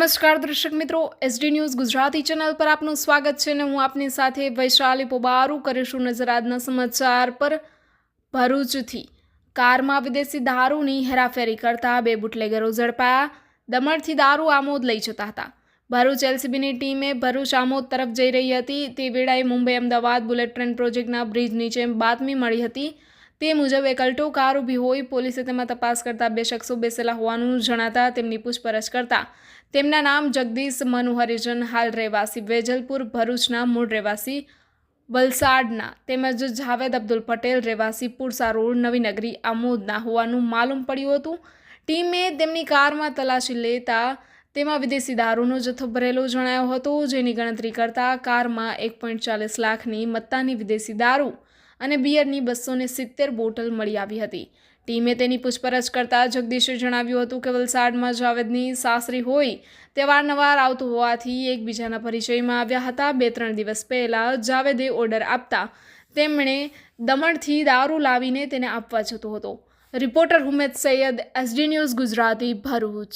નમસ્કાર દર્શક મિત્રો એસડી ન્યૂઝ ગુજરાતી ચેનલ પર આપનું સ્વાગત છે અને હું આપની સાથે વૈશાલી પોબારું કરીશું નજર આજના સમાચાર પર ભરૂચથી. કારમાં વિદેશી દારૂની હેરાફેરી કરતા બે બુટલેગરો ઝડપાયા, દમણથી દારૂ આમોદ લઈ જતા હતા. ભરૂચ એલસીબીની ટીમે ભરૂચ આમોદ તરફ જઈ રહી હતી. તે વેળાએ મુંબઈ અમદાવાદ બુલેટ ટ્રેન પ્રોજેક્ટના બ્રિજ નીચે બાતમી મળી હતી. તે મુજબ એક અલ્ટો કાર ઊભી હોય, પોલીસે તેમાં તપાસ કરતા બે શખ્સો બેસેલા હોવાનું જણાતા તેમની પૂછપરછ કરતા. તેમના નામ જગદીશ મનુ હરિજન હાલ રહેવાસી વેજલપુર, ભરૂચના મૂળ રહેવાસી વલસાડના તેમજ જાવેદ અબ્દુલ પટેલ, રહેવાસી પુરસા રોડ નવીનગરી આમોદના હોવાનું માલુમ પડ્યું હતું. ટીમે તેમની કારમાં તલાશી લેતા તેમાં વિદેશી દારૂનો જથ્થો ભરેલો જણાયો હતો, જેની ગણતરી કરતા કારમાં એક પોઈન્ટ ચાલીસ લાખની મત્તાની વિદેશી દારૂ અને બિયરની બસો સિત્તેર બોટલ મળી આવી હતી. ટીમે તેની પૂછપરછ કરતાં જગદીશે જણાવ્યું હતું કે વલસાડમાં જાવેદની સાસરી હોય તે વારંવાર આવતું હોવાથી એકબીજાના પરિચયમાં આવ્યા હતા. બે ત્રણ દિવસ પહેલાં જાવેદે ઓર્ડર આપતા તેમણે દમણથી દારૂ લાવીને તેને આપવા જતો હતો. Reporter Humed Sayed, SD news Gujarati, Bharuch.